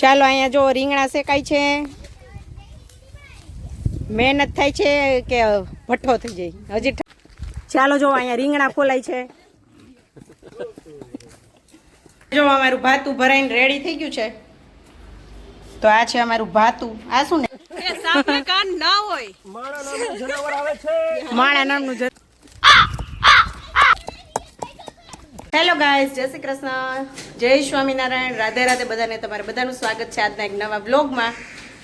ચાલો અહીંયા જો રીંગણા શેકાય છે. મહેનત થાય છે કે ભઠ્ઠો થઈ જાય. હજી ચાલો જો અહીંયા રીંગણા ખોલાય છે. જો અમારું ભાતું ભરાઈને રેડી થઈ ગયું છે. તો આ છે અમારું ભાતું. આ શું ને? માણા નામનું હેલો ગાઈસ જય શ્રી કૃષ્ણ. જય સ્વામિનારાયણ. રાધે રાધે બધાને તમારે બધાનું સ્વાગત છે આજના એક નવા બ્લોગમાં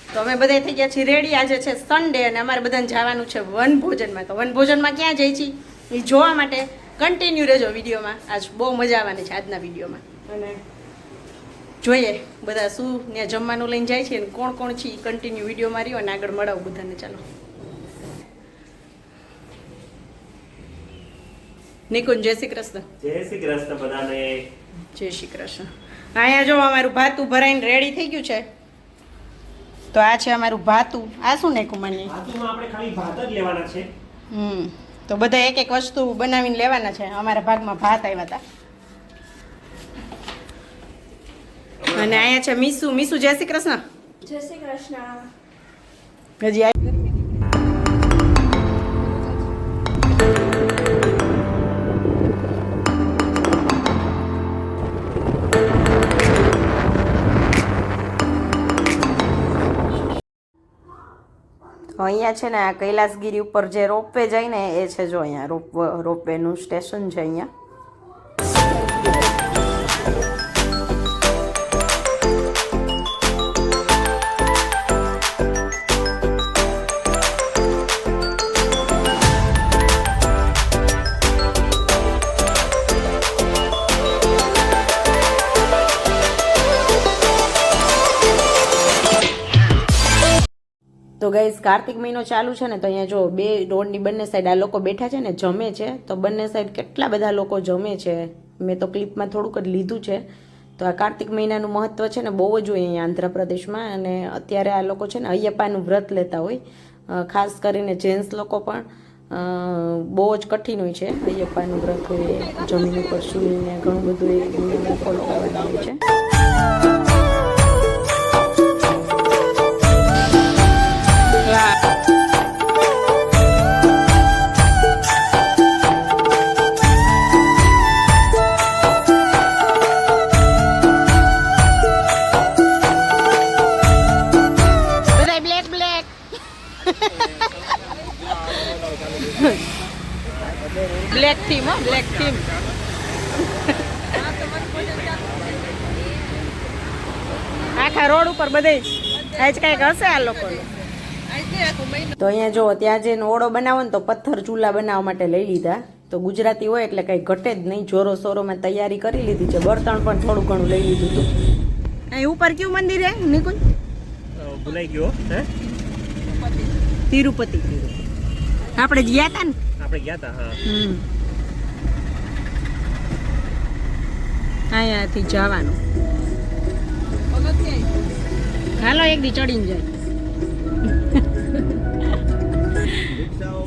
તો અમે બધા થઈ ગયા છીએ રેડી આજે છે સન્ડે અને અમારે બધાને જવાનું છે વનભોજનમાં તો વનભોજનમાં ક્યાં જઈ છીએ? એ જોવા માટે કન્ટિન્યુ રહેજો વિડીયોમાં. આજ બહુ મજા આવવાની છે આજના વિડીયોમાં. અને જોઈએ બધા શું ત્યાં જમવાનું લઈને જાય છે અને કોણ કોણ છે એ કન્ટિન્યુ વિડીયોમાં રહ્યો અને આગળ મળાવું બધાને. ચાલો. નિકુંજ જય શ્રી કૃષ્ણ. જય શ્રી કૃષ્ણ બધાને. જય શ્રી કૃષ્ણ. અહીંયા જો અમારું ભાતું ભરાઈને રેડી થઈ ગયું છે તો આ છે અમારું ભાતું. આ શું નાખ્યું માની આપણે ખાલી ભાત જ લેવાના છે. હમ તો બધા એક એક વસ્તુ બનાવીને લેવાના છે. અમારા ભાગમાં ભાત આવ્યા હતા. અને અહીંયા છે મીસુ. મીસુ જય શ્રી કૃષ્ણ. જય શ્રી કૃષ્ણ. હજી અહીંયા છે ને આ કૈલાસગીરી ઉપર જે રોપવે જાય ને એ છે જો અહીંયા રોપ, રોપવેનું સ્ટેશન છે અહીંયા. તો કાર્તિક મહિનો ચાલુ છે ને તો અહીંયા જો બે રોડની બંને સાઈડ આ લોકો બેઠા છે ને જમે છે તો બંને સાઈડ કેટલા બધા લોકો જમે છે મેં તો ક્લિપમાં થોડુંક જ લીધું છે તો આ કાર્તિક મહિનાનું મહત્ત્વ છે ને બહુ જ હોય અહીંયા આંધ્રપ્રદેશમાં અને અત્યારે આ લોકો છે ને અયપ્પાનું વ્રત લેતા હોય ખાસ કરીને જેન્ટ્સ લોકો પણ બહુ જ કઠિન હોય છે અયપ્પાનું વ્રત હોય જમીન ઉપર સૂઈને ઘણું બધું એ નિયમો ફોલો કરવાના છે બ્લેક થીમ હો બ્લેક થીમ આખા રોડ ઉપર બધે આજ કંઈક હશે આ લોકોનું? તો અહીંયા જો ત્યાં જઈને ઓળો બનાવો ને તો પથ્થર ચૂલા બનાવવા માટે લઈ લીધા. તો ગુજરાતી હોય એટલે કઈ ઘટે જ નહીં. જોરો સોરોમાં તૈયારી કરી લીધી છે. બળતણ પણ થોડું ઘણું લઈ લીધું હતું. અહીં ઉપર કયું મંદિર હે નિકુંજ ભૂલાઈ ગયો હે? તિરુપતિ. આપણે ગયા હતા ને? આપણે ગયા હતા હા. હમ. અહીંયાથી જવાનું. હાલો એક દી ચડીને જાય.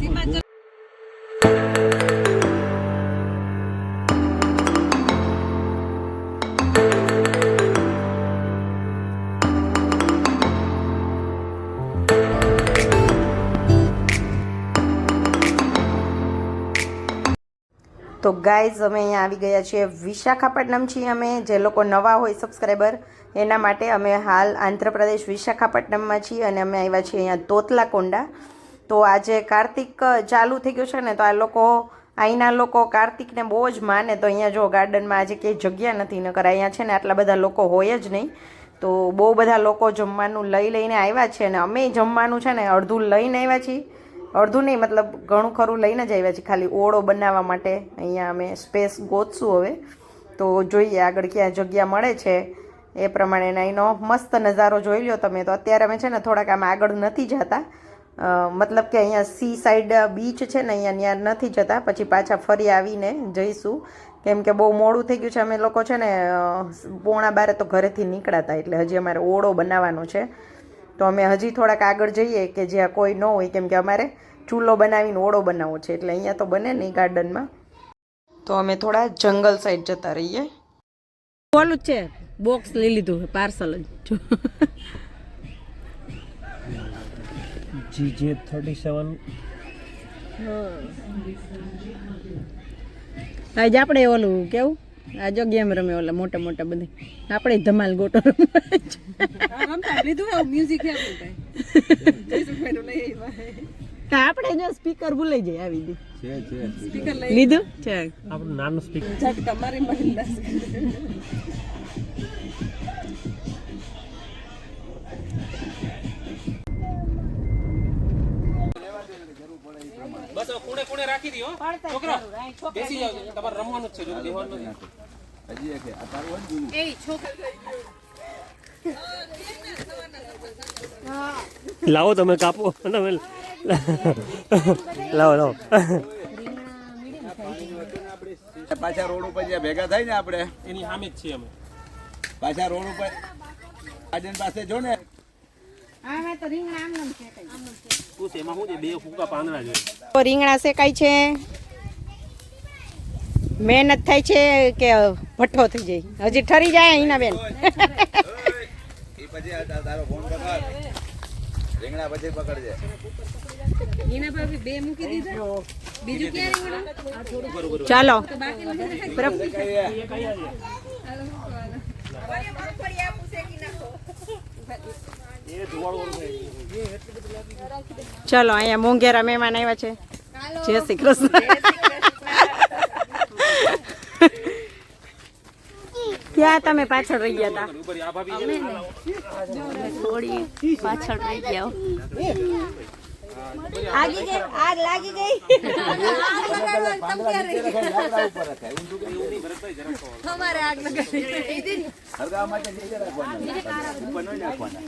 તો ગાઈઝ, અમે અહીંયા આવી ગયા છીએ વિશાખાપટ્ટનમ છીએ અમે જે લોકો નવા હોય સબસ્ક્રાઈબર, એના માટે અમે હાલ આંધ્રપ્રદેશ વિશાખાપટ્ટનમમાં છીએ અને અમે આવ્યા છીએ અહીંયા તોતલા કોંડા તો આજે કાર્તિક ચાલુ થઈ ગયું છે ને, તો આ લોકો અહીંના લોકો કાર્તિકને બહુ જ માને. તો અહીંયા જો ગાર્ડનમાં આજે કંઈ જગ્યા નથી, નકર અહીંયા છે ને આટલા બધા લોકો હોય જ નહીં. તો બહુ બધા લોકો જમવાનું લઈ લઈને આવ્યા છે અને અમે જમવાનું છે ને અડધું લઈને આવ્યા છીએ. અડધું નહીં, મતલબ ઘણું ખરું લઈને જ આવ્યા છીએ. ખાલી ઓળો બનાવવા માટે અહીંયા અમે સ્પેસ ગોતશું હવે. તો જોઈએ આગળ ક્યાં જગ્યા મળે છે. એ પ્રમાણે એનો મસ્ત નજારો જોઈ લ્યો તમે. તો અત્યારે અમે છે ને થોડાક આમ આગળ નથી જતા. મતલબ કે અહીંયા સી સાઈડ બીચ છે ને, અહીંયા ત્યાં નથી જતા. પછી પાછા ફરી આવીને જઈશું. કેમ કે બહુ મોડું થઈ ગયું છે. અમે લોકો છે ને પોણા બારે તો ઘરેથી નીકળાતા. એટલે હજી અમારે ઓળો બનાવવાનો છે. તો અમે હજી થોડાક આગળ જઈએ કે જ્યાં કોઈ ન હોય. કેમ કે અમારે ચૂલો બનાવીને ઓળો બનાવવો છે. એટલે અહીંયા તો બને નહીં ગાર્ડનમાં. તો અમે થોડા જંગલ સાઈડ જતા રહીએ. બોલું છે બોક્સ લઈ લીધું પાર્સલ જ. જો જી જે થર્ટી સેવન આજે આપણે ઓલું કેવું? આ જો ગેમ રમે ઓલા મોટા મોટા બધી. આપણે ધમાલ ગોટો આપણે જો સ્પીકર ભૂલાઈ જાય આવી દી લીધું? છે આપણું નાનું સ્પીકર બસ હવે ખૂણે ખૂણે રાખી દો છોકરા બેસી જાવ તમારે રમવાનું જ છે જો નથી લાવો તમે કાપો. તમે લાવો લાવો. પાછા રોડ ઉપર જ્યાં ભેગા થાય ને આપણે એની સામે જ છીએ અમે. પાછા રોડ ઉપર. આજન પાસે જો ને. શું છે? એમાં શું છે? બે ફૂકા પાંદડા જોઈએ તો રીંગણા શેકાય છે. મહેનત થાય છે કે ભઠ્ઠો થઈ જાય. હજી ઠરી જાય અહીંના બેન. એ પછી આ તા- તારો ફોન પકડ રીંગણા પછી પકડજે ચાલો. ચાલો, અહીંયા મોંઘેરા મહેમાન આવ્યા છે. જય શ્રી કૃષ્ણ. ક્યાં તમે પાછળ રહી ગયા હતા પાછળ રહી ગયા આગી ગઈ આગ લાગી ગઈ. હરગા માટે નીચે રાખવાના ઉપર ન નાખવાના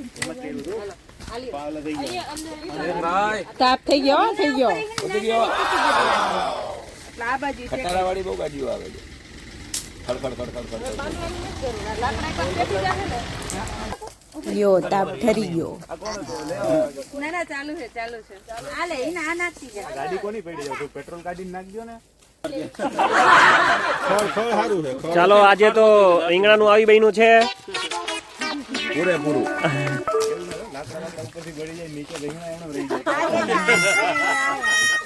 તાપ થઈ ગયો. થઈ ગયો ખટારા વાળી બહુ ગાડીઓ આવે છે ખડખડ ખડખડ ખડખડ યો તાપ ઠરી ગયો ચાલો આજે તો રીંગણાનું આવી બન્યું છે? પૂરેપૂરું એ આગ આગ હરખી થઈ ગઈ છે હાલો ભાઈ હાલો આ બાજુ હાલો પેલા ખોલ ધોણા રીંગણા ત્રાસ આવી ગયા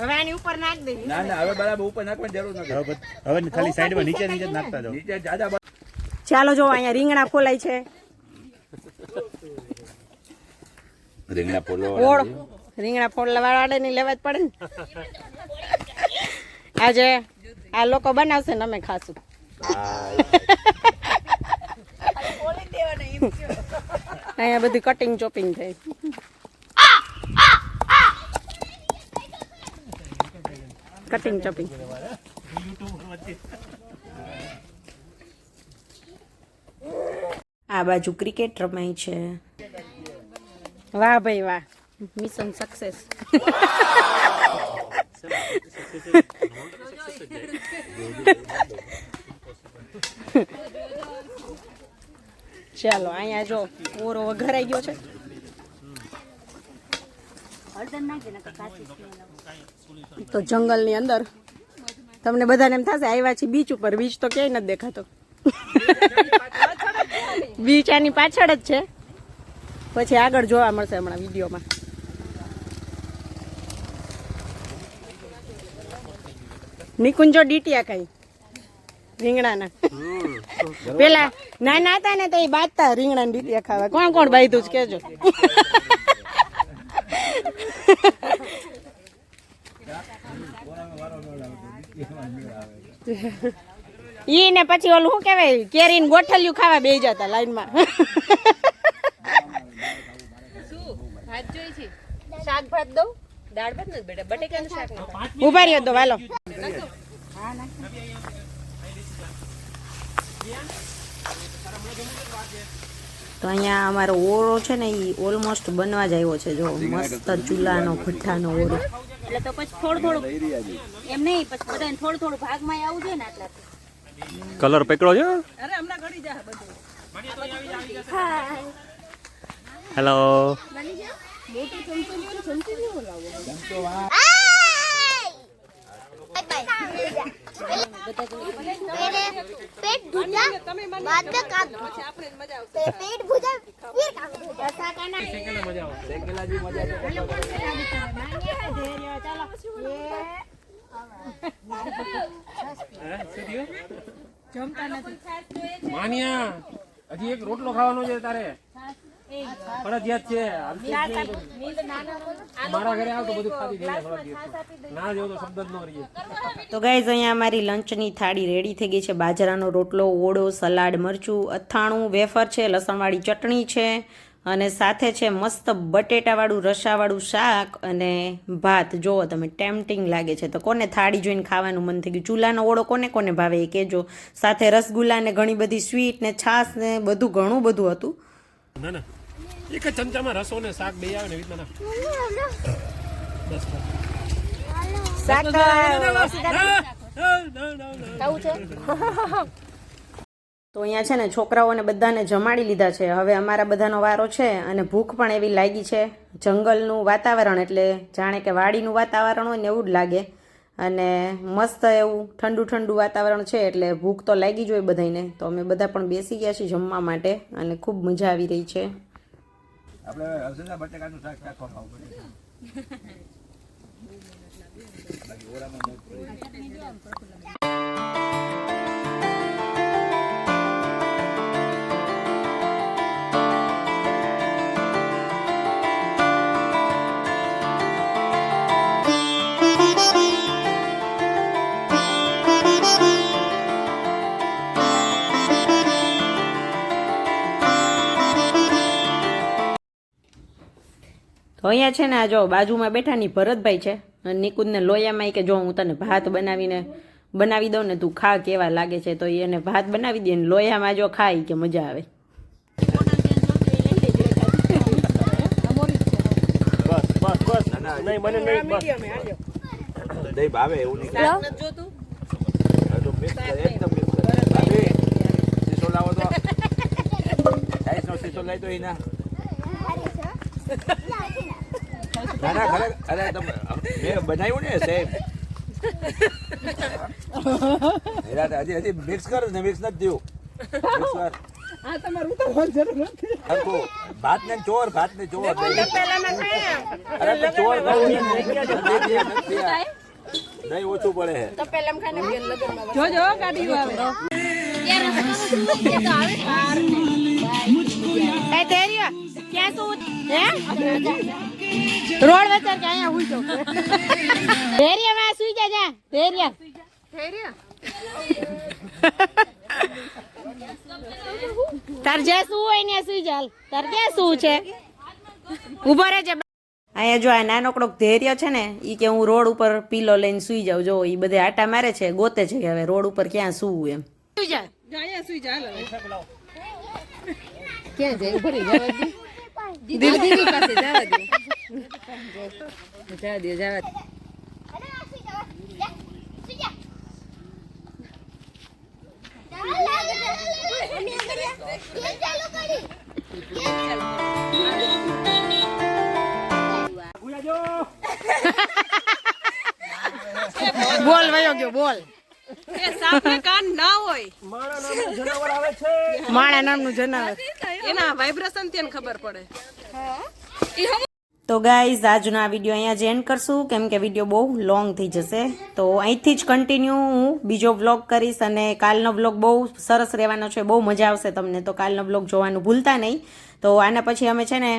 હવે આની ઉપર નાખ દે. ના ના હવે બરાબર ઉપર નાખવાની જરૂર નથી. હવે ખાલી સાઈડમાં નીચે નીચે નાખતા જાઓ. નીચે જાજા ચાલો જો અહીંયા રીંગણા ફોલાય છે. રીંગણા ફોલવા રીંગણા ફોલવા ની લેવા જ પડે ને. આજે આ લોકો બનાવશે ને અમે ખાશું. અહીંયા બધી કટિંગ ચોપિંગ થઈ. કટિંગ ચોપિંગ આ બાજુ ક્રિકેટ રમાય છે. વાહ ભાઈ વાહ. મિશન સક્સેસ ચાલો અહીંયા જો ઓરો વઘરાઈ ગયો છે. તો જંગલની અંદર તમને બધાને એમ થશે આવ્યા છે બીચ ઉપર. બીચ તો ક્યાંય નથી દેખાતો. બીચ આની પાછળ જ છે. પછી આગળ જોવા મળશે હમણાં વિડીયોમાં. નિકુંજો ડીટિયા કઈ રીંગણાના. પેલા નાના હતા ને તો એ બાજતા રીંગણા ડીટિયા ખાવા. કોણ કોણ બાયધું જ કેજો. ઈ ને પછી ઓલું શું કહેવાય? કેરીને ગોઠલિયું ખાવા બે જતા લાઈનમાં. શાક ભાત દઉં દાળ ભાત નથી બેટા બટેકાનું શાક ઊભા રહ્યો તો, વાલો. તો અહીંયા અમારો ઓરો છે ને એ ઓલમોસ્ટ બનવા જ આવ્યો છે જો મસ્ત ચૂલાનો ભઠ્ઠાનો ઓરો એટલે તો પછી થોડું થોડું એમ નહીં પછી બધાને થોડું થોડું ભાગમાં આવું જોઈએ ને આટલા કલર પકડો છો હેલો પેટ માનિયા હજી એક રોટલો ખાવાનો છે તારે. ફરજિયાત છે. મારા ઘરે તો બધું ખાધી થઈ ના જેવો તો શબ્દ જ ન રહીએ તો ગાઈઝ અહીંયા અમારી લંચની થાળી રેડી થઈ ગઈ છે. બાજરાનો રોટલો ઓળો સલાડ મરચું અથાણું વેફર છે લસણવાળી ચટણી છે અને સાથે છે મસ્ત બટેટાવાળું રસાવાળું શાક અને ભાત. જુઓ તમે ટેમ્પટિંગ લાગે છે. તો કોને થાળી જોઈને ખાવાનું મન થઈ ગયું? ચૂલાનો ઓળો કોને કોને ભાવે એ કહેજો. સાથે રસગુલ્લા ને ઘણી બધી સ્વીટ ને છાશ ને બધું ઘણું બધું હતું. ના ના. એક જ ચમચામાં રસો ને શાક બે આવે ને એવી રીતના બસ. તો અહીંયા છે ને છોકરાઓને બધાને જમાડી લીધા છે. હવે અમારા બધાનો વારો છે અને ભૂખ પણ એવી લાગી છે. જંગલનું વાતાવરણ એટલે જાણે કે વાડીનું વાતાવરણ હોય ને એવું જ લાગે. અને મસ્ત એવું ઠંડુ ઠંડુ વાતાવરણ છે એટલે ભૂખ તો લાગી જ હોય બધાને તો અમે બધા પણ બેસી ગયા છીએ જમવા માટે અને ખૂબ મજા આવી રહી છે. આપણે હર્ષદા બટાકાનું શાક શાક ખાવું પડે બાકી ઓરામાં પડી. અહીંયા છે ને આ જો બાજુમાં બેઠા ની ભરતભાઈ છે નિકુદને લોયામાં કે જો હું તને ભાત બનાવીને બનાવી દઉં ને તું ખા કેવા લાગે છે તો એને ભાત બનાવી દે ને લોયામાં જો ખાય કે મજા આવે તો એના ના ના ખરેખર અરે તમે મેં બનાવ્યું ને સેમ હજી હજી મિક્સ કર ને મિક્સ નથી થયું. મિક્સ કર. હરખું. ભાત ને ચોર ભાત ને ચોર. અરે તો ચોર ખાવું છે ને. નથી આ, નથી આ. દહીં ઓછું પડે છે. ક્યાં શું હે? રોડ વચ્ચે કે અહીંયા હું તો ધેરિયા માં સુઈ જા જા. ધૈર્ય. તાર જે શું હોય ને સુઈ જાલ તાર કે શું છે? ઊભો રહેજે. અહીંયા જો આ નાનકડો ધૈર્ય છે ને એ કે હું રોડ ઉપર પીલો લઈને સુઈ જાઉં. જો એ બધે આટા મારે છે ગોતે છે કે હવે રોડ ઉપર ક્યાં સુવું એમ. સુઈ જા. બોલ વયો ગયો બોલ. કાન ના હોય. માણા નામનું જનાવર એના વાઇબ્રેશનથી ખબર પડે. તો ગાઈઝ આજનો આ વીડિયો અહીંયા જ એન્ડ કરશું. કેમ કે વીડિયો બહુ લોંગ થઈ જશે. તો અહીંથી જ કન્ટિન્યુ હું બીજો વ્લોગ કરીશ અને કાલનો વ્લોગ બહુ સરસ રહેવાનો છે, બહુ મજા આવશે તમને. તો કાલનો વ્લોગ જોવાનું ભૂલતા નહીં. તો આના પછી અમે છે ને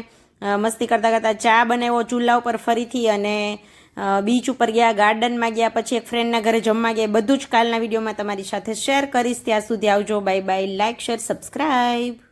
મસ્તી કરતાં કરતાં ચા બનાવ્યો, ચૂલા ઉપર ફરીથી અને બીચ ઉપર ગયા ગાર્ડનમાં ગયા, પછી એક ફ્રેન્ડના ઘરે જમવા ગયા. બધું જ કાલના વિડીયોમાં તમારી સાથે શેર કરીશ. ત્યાં સુધી આવજો. Bye bye like share subscribe